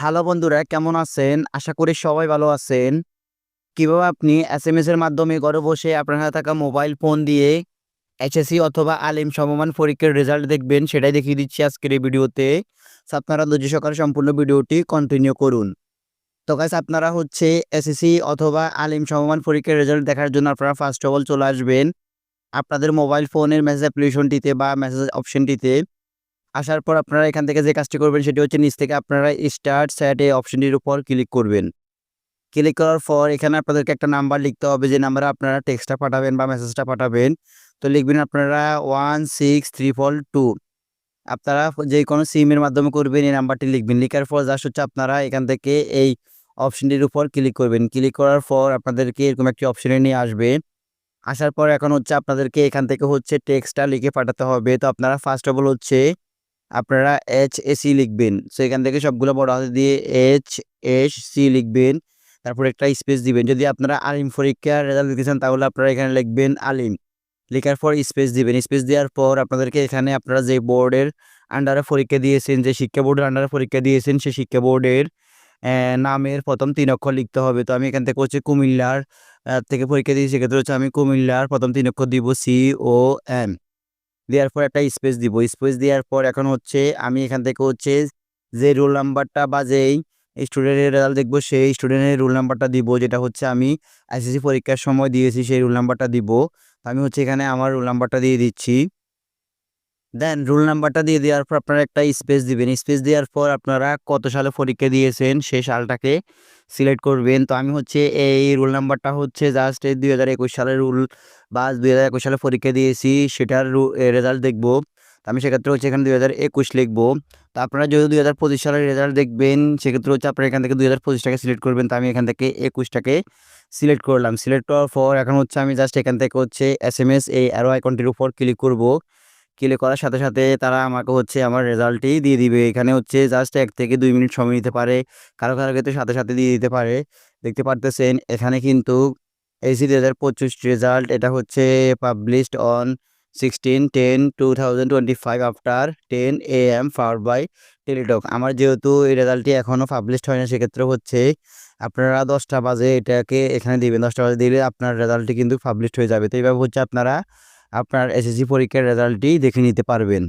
Hello বন্ধুরা, কেমন আছেন? আশা করি সবাই ভালো আছেন। কীভাবে আপনি এস এম এস এর মাধ্যমে ঘরে বসে আপনার হাতে থাকা মোবাইল ফোন দিয়ে এইচএসসি অথবা আলিম সমমান পরীক্ষার রেজাল্ট দেখবেন, সেটাই দেখিয়ে দিচ্ছি আজকের এই ভিডিওতে। আপনারা ধৈর্য সহকারে সম্পূর্ণ ভিডিওটি কন্টিনিউ করুন। তো গাইস আপনারা হচ্ছে এসএসসি অথবা আলিম সমমান পরীক্ষার রেজাল্ট দেখার জন্য আপনারা ফার্স্ট অফ অল চলে আসবেন। আপনাদের মোবাইল ফোনের মেসেজ অ্যাপ্লিকেশনটিতে বা মেসেজ অপশনটিতে আসার পর আপনারা এখান থেকে যে কাজটি করবেন সেটি হচ্ছে নিচ থেকে আপনারা স্টার্ট স্যাট এই অপশনটির উপর ক্লিক করবেন। ক্লিক করার পর এখানে আপনাদেরকে একটা নাম্বার লিখতে হবে, যে নাম্বারে আপনারা টেক্সটটা পাঠাবেন বা মেসেজটা পাঠাবেন। তো লিখবেন আপনারা one six three four two আপনারা যে কোনো সিমের মাধ্যমে করবেন, এই নাম্বারটি লিখবেন। লিখার পর জাস্ট হচ্ছে আপনারা এখান থেকে এই অপশনটির উপর ক্লিক করবেন। ক্লিক করার পর আপনাদেরকে এরকম একটি অপশনে নিয়ে আসবে। আসার পর এখন হচ্ছে আপনাদেরকে এখান থেকে হচ্ছে টেক্সটটা লিখে পাঠাতে হবে। তো আপনারা ফার্স্ট অফ অল হচ্ছে আপনারা এইচ এসি লিখবেন। সো এখান থেকে সবগুলো বড় হাতে দিয়ে এইচ এস সি লিখবেন। তারপর একটা স্পেস দিবেন। যদি আপনারা আলিম পরীক্ষার রেজাল্ট দিতে চান, তাহলে আপনারা এখানে লিখবেন আলিম। লেখার পর স্পেস দিবেন। স্পেস দেওয়ার পর আপনাদেরকে এখানে আপনারা যে বোর্ডের আন্ডারে পরীক্ষা দিয়েছেন, যে শিক্ষা বোর্ডের আন্ডারে পরীক্ষা দিয়েছেন সেই শিক্ষা বোর্ডের নামের প্রথম তিন অক্ষর লিখতে হবে। তো আমি এখান থেকে হচ্ছে কুমিল্লার থেকে পরীক্ষা দিয়েছি। সেক্ষেত্রে হচ্ছে আমি কুমিল্লার প্রথম তিন অক্ষর দিব সি ও এম দেওয়ার পর একটা স্পেস দিব। স্পেস দেওয়ার পর এখন হচ্ছে আমি এখান থেকে হচ্ছে যে রোল নাম্বারটা বা যেই স্টুডেন্টের রেজাল্ট দেখব, সেই স্টুডেন্টের রোল নাম্বারটা দিব, যেটা হচ্ছে আমি আইসিসি পরীক্ষার সময় দিয়েছি, সেই রোল নাম্বারটা দিব। আমি হচ্ছে এখানে আমার রোল নাম্বারটা দিয়ে দিচ্ছি। দেন রোল নাম্বারটা দিয়ে দেওয়ার পর আপনারা একটা স্পেস দিবেন। স্পেস দেওয়ার পর আপনারা কত সালে পরীক্ষা দিয়েছেন, সেই সালটাকে সিলেক্ট করবেন। তো আমি হচ্ছে এই রোল নাম্বারটা হচ্ছে জাস্ট এই দুই হাজার একুশ সালের রুল বা দুই হাজার একুশ সালে পরীক্ষা দিয়েছি, সেটার রেজাল্ট দেখব। তো আমি সেক্ষেত্রে হচ্ছে এখানে দুই হাজার একুশ লিখব। তো আপনারা যদি দুই হাজার পঁচিশ সালের রেজাল্ট দেখবেন, সেক্ষেত্রে হচ্ছে আপনারা এখান থেকে দুই হাজার পঁচিশটাকে সিলেক্ট করবেন। তো আমি এখান থেকে একুশটাকে সিলেক্ট করলাম। সিলেক্ট করার পর এখন হচ্ছে আমি জাস্ট এখান থেকে হচ্ছে এস এম এস এই অ্যারো আইকনটির উপর ক্লিক করব। ক্লিক করার সাথে সাথে তারা আমাকে হচ্ছে আমার রেজাল্টই দিয়ে দিবে। এখানে হচ্ছে জাস্ট এক থেকে দুই মিনিট সময় নিতে পারে, কারও কারও ক্ষেত্রে সাথে সাথে দিয়ে দিতে পারে। দেখতে পারতেছেন, এখানে কিন্তু এসি দু হাজার পঁচিশ রেজাল্ট এটা হচ্ছে published on sixteen ten two thousand twenty five after ten A M power by Teletalk আমার যেহেতু এই রেজাল্টটি এখনও পাবলিশড হয় না, সেক্ষেত্রে হচ্ছে আপনারা দশটা বাজে এটাকে এখানে দিবেন, দশটা বাজে দিলে আপনার রেজাল্টটি কিন্তু পাবলিশড হয়ে যাবে। তো এইভাবে হচ্ছে আপনারা আপনার এসএসসি পরীক্ষার রেজাল্টটি দেখে নিতে পারবেন।